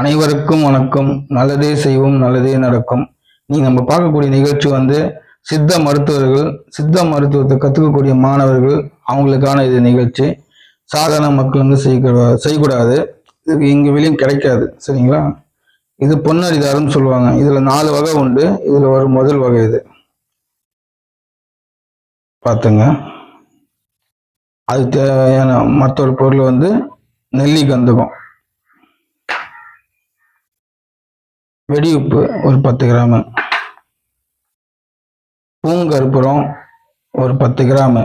அனைவருக்கும் வணக்கம். நல்லதே செய்வோம் நல்லதே நடக்கும். நீ நம்ம பார்க்கக்கூடிய நிகழ்ச்சி வந்து சித்த மருத்துவர்கள் சித்த மருத்துவத்தை கற்றுக்கக்கூடிய மாணவர்கள் அவங்களுக்கான இது நிகழ்ச்சி. சாதாரண மக்கள் வந்து செய்ய செய்யக்கூடாது. இதுக்கு எங்கே வெளியும் கிடைக்காது. சரிங்களா? இது பொன்னரிதாரம்னு சொல்லுவாங்க. இதில் நாலு வகை உண்டு. இதில் ஒரு முதல் வகை இது. பார்த்துங்க அது தேவையான மற்றொரு பொருள் வந்து நெல்லி கந்தகம் வெடி உப்பு ஒரு பத்து கிராமு. பூங்கற்பூரம் ஒரு பத்து கிராமு.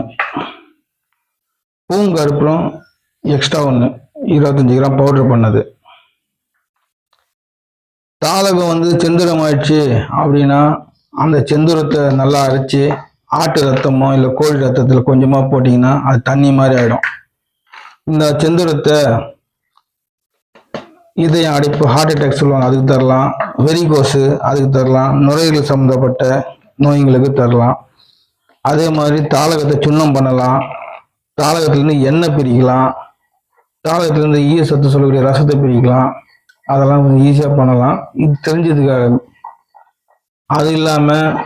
பூங்கற்பூரம் எக்ஸ்ட்ரா ஒன்று இருபத்தஞ்சி கிராம் பவுடர் பண்ணது. தாளகம் வந்து செந்துரம் ஆயிடுச்சு அப்படின்னா அந்த செந்துரத்தை நல்லா அரைச்சி ஆட்டு ரத்தமோ இல்லை கோழி ரத்தத்தில் கொஞ்சமாக போட்டிங்கன்னா அது தண்ணி மாதிரி ஆகிடும் இந்த செந்துரத்தை இதய அடைப்பு ஹார்ட் அட்டாக் சொல்லுவாங்க அதுக்கு தரலாம். வெரிகோஸு அதுக்கு தரலாம். நுரையீரல் சம்மந்தப்பட்ட நோய்களுக்கு தரலாம். அதே மாதிரி தாளகத்தை சுண்ணம் பண்ணலாம். தாளகத்துலேருந்து எண்ணெய் பிரிக்கலாம். தாளகத்துலேருந்து ஈய சத்து சொல்லக்கூடிய ரசத்தை பிரிக்கலாம். அதெல்லாம் கொஞ்சம் ஈஸியாக பண்ணலாம். இது தெரிஞ்சதுக்காக. அது இல்லாமல்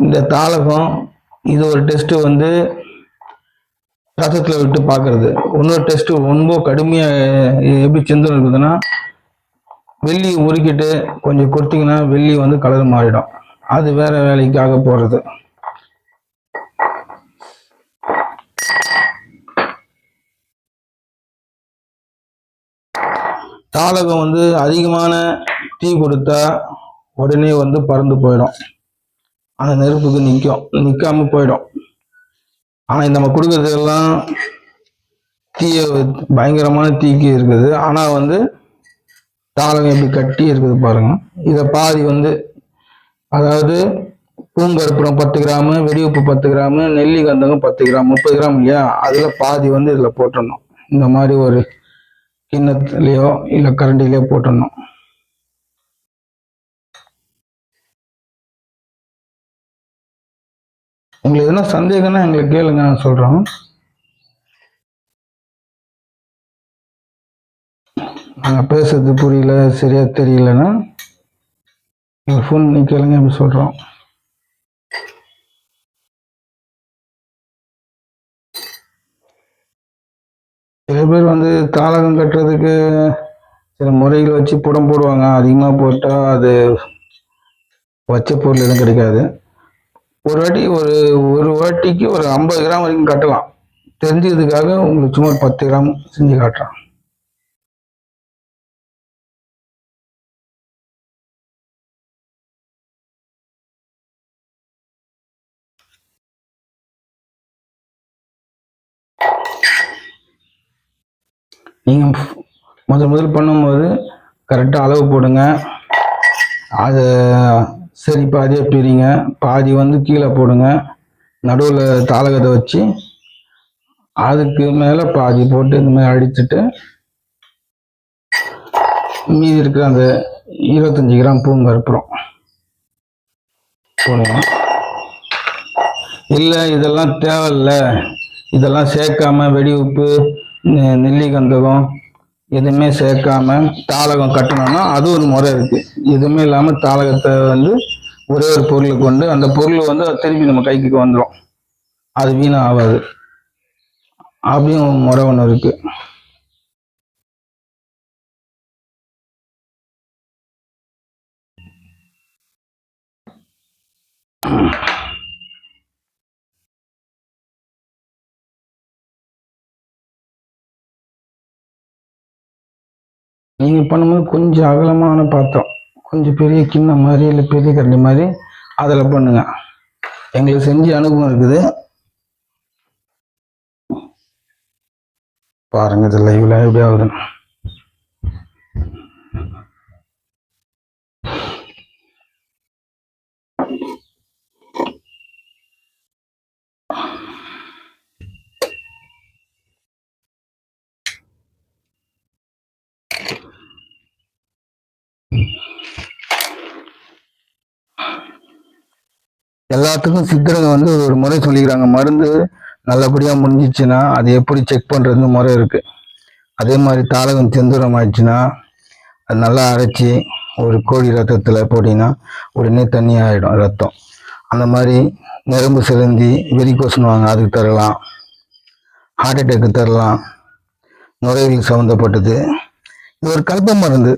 இந்த தாளகம் இது ஒரு டெஸ்ட்டு வந்து ரசத்தில் விட்டு பார்க்கறது இன்னொரு டெஸ்ட் ரொம்ப கடுமையாக எப்படி சிந்தனை இருக்குதுன்னா வெள்ளி உருக்கிட்டு கொஞ்சம் கொடுத்தீங்கன்னா வெள்ளி வந்து கலர் மாறிடும். அது வேற வேலைக்காக போகிறது தாளகம் வந்து அதிகமான தீ கொடுத்தா உடனே வந்து பறந்து போயிடும். அந்த நெருப்புக்கு நிற்கும் நிற்காம போயிடும். ஆனால் நம்ம கொடுக்கறதெல்லாம் தீய பயங்கரமான தீக்கு இருக்குது. ஆனால் வந்து தாளம் எப்படி கட்டி இருக்குது பாருங்க. இதை பாதி வந்து அதாவது பூங்கற்புரம் பத்து கிராமு வெடிவுப்பு பத்து கிராமு நெல்லி கந்தகம் பத்து கிராம் முப்பது கிராம் இல்லையா? அதில் பாதி வந்து இதில் போட்டுடணும். இந்த மாதிரி ஒரு கிண்ணத்துலேயோ இல்லை கரண்டிலேயோ போட்டுடணும். உங்களுக்கு எதுனா சந்தேகம்னா எங்களுக்கு கேளுங்க நான் சொல்கிறோம் நாங்கள் பேசுறது புரியல சரியா தெரியலன்னா நீங்கள் ஃபோன் பண்ணி கேளுங்க அப்படி சொல்கிறோம் சில பேர் வந்து தாளகம் கட்டுறதுக்கு சில முறைகள் வச்சு புடம் போடுவாங்க. அதிகமாக போட்டால் அது வச்ச பொருள் எதுவும் கிடைக்காது. ஒரு வாட்டி ஒரு ஒரு வாட்டிக்கு ஒரு ஐம்பது கிராம் வரைக்கும் கட்டலாம். தெரிஞ்சதுக்காக உங்களுக்கு சும்மா ஒரு பத்து கிராம் செஞ்சு காட்டுறான். நீங்கள் முதல் முதல் பண்ணும்போது கரெக்டாக அளவு போடுங்க. அது சரி பாதியாக பிரிங்க. பாதி வந்து கீழே போடுங்க. நடுவில் தாளகத்தை வச்சு அதுக்கு மேலே பாதி போட்டு இந்த மாதிரி அடிச்சுட்டு மீதி இருக்கிற அந்த இருபத்தஞ்சி கிராம் பூங்கற்புறம் போடுங்க. இல்லை இதெல்லாம் தேவையில்ல. இதெல்லாம் சேர்க்காம வெடி உப்பு நெல்லிகந்தகம் நெல்லி கந்தகம் எதுவுமே சேர்க்காம தாளகம் கட்டணும்னா அது ஒரு முறை இருக்குது எதுவுமே இல்லாமல் தாளகத்தை வந்து ஒரே ஒரு பொருளை கொண்டு அந்த பொருள் வந்து திருப்பி நம்ம கைக்கு வந்துடும் அது வீணாக ஆகாது அப்படியும் முறை ஒன்று இருக்கு. நீங்கள் பண்ணும்போது கொஞ்சம் அகலமான பாத்திரம். கொஞ்சம் பெரிய கிண்ணம் மாதிரி இல்லை பெரிய கரண்டி மாதிரி அதில் பண்ணுங்க. எங்களுக்கு செஞ்சு அனுபவம் இருக்குது. பாருங்க இது லைவ்ல எப்படி ஆகுதுன்னு. எல்லாத்துக்கும் சித்தருங்க வந்து ஒரு முறை சொல்லிக்கிறாங்க. மருந்து நல்லபடியாக முடிஞ்சிச்சுன்னா அது எப்படி செக் பண்ணுறதுன்னு முறை இருக்குது அதே மாதிரி தாளகம் செந்தூரம் ஆயிடுச்சுன்னா அது நல்லா அரைச்சி ஒரு கோழி ரத்தத்தில் போட்டிங்கன்னா உடனே தண்ணி ஆகிடும் ரத்தம். அந்த மாதிரி நரம்பு சிலந்தி வெறிக்கோசுன்னுவாங்க அதுக்கு தரலாம். ஹார்ட் அட்டாக்கு தரலாம். நுரையீரல் சம்மந்தப்பட்டது இது ஒரு கல்ப மருந்து.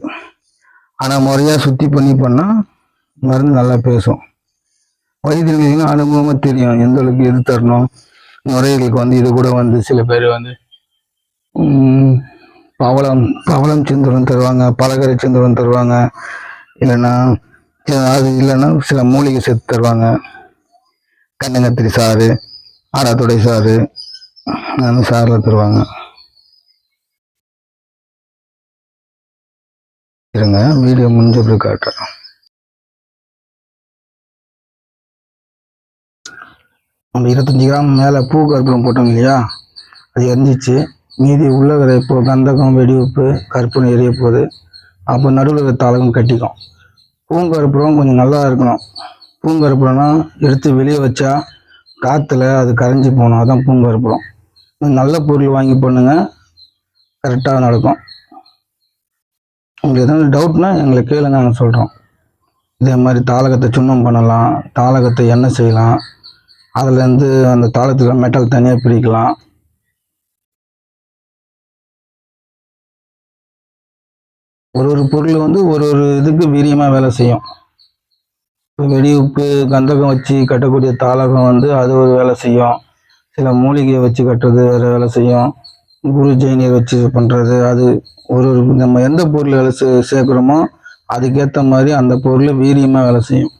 ஆனால் முறையாக சுத்தி பண்ணி பண்ணால் மருந்து நல்லா பேசும். வைத்தியர்களுக்கு அனுபவமாக தெரியும். எந்த அளவுக்கு எது தரணும்? நுரையீரலுக்கு வந்து இது கூட வந்து சில பேர் வந்து பவளம் பவளம் சிந்துரம் தருவாங்க பலகரை சிந்துரம் தருவாங்க. இல்லைன்னா அது இல்லைன்னா சில மூலிகை சேர்த்து தருவாங்க. கண்ணங்கத்திரி சாறு ஆடாத்தொடை சாறு அந்த சாரில் தருவாங்க. இருங்க வீடியோ முடிஞ்ச பிறகு காட்டுறேன். ஒரு இருபத்தஞ்சி கிராம் மேலே பூ கற்பூரம் போட்டோம் இல்லையா? அது எரிஞ்சிச்சு. மீதி உள்ள இப்போ கந்தகம் வெடிவுப்பு கற்பூரம் எரிய போகுது. அப்போ நடுவில் இருக்கிற தாளகம் கட்டிக்கும். பூங்கற்பூரம் கொஞ்சம் நல்லா இருக்கணும். பூங்கற்பூரம்னா எடுத்து வெளியே வச்சா காற்றுல அது கரைஞ்சி போகணும் அதான் பூங்கற்பூரம் நல்ல பொருள் வாங்கி பண்ணுங்கள் கரெக்டாக நடக்கும். உங்களுக்கு எதாவது டவுட்னா எங்களை கேளுங்க நாங்கள் சொல்கிறோம் இதே மாதிரி தாளகத்தை சுண்ணம் பண்ணலாம். தாளகத்தை எண்ணெய் செய்யலாம். அதுலேருந்து அந்த தாளத்தில் மெட்டல் தனியாக பிரிக்கலாம். ஒரு ஒரு பொருள் வந்து ஒரு ஒரு இதுக்கு வீரியமாக வேலை செய்யும். இப்போ வெடி உப்பு கந்தகம் வச்சு கட்டக்கூடிய தாளகம் வந்து அது ஒரு வேலை செய்யும். சில மூலிகையை வச்சு கட்டுறது வேறு வேலை செய்யும். குரு ஜெயினியர் வச்சு பண்ணுறது அது ஒரு ஒரு நம்ம எந்த பொருள் வேலை சே சேர்க்குறோமோ அதுக்கேற்ற மாதிரி அந்த பொருள் வீரியமாக வேலை செய்யும்.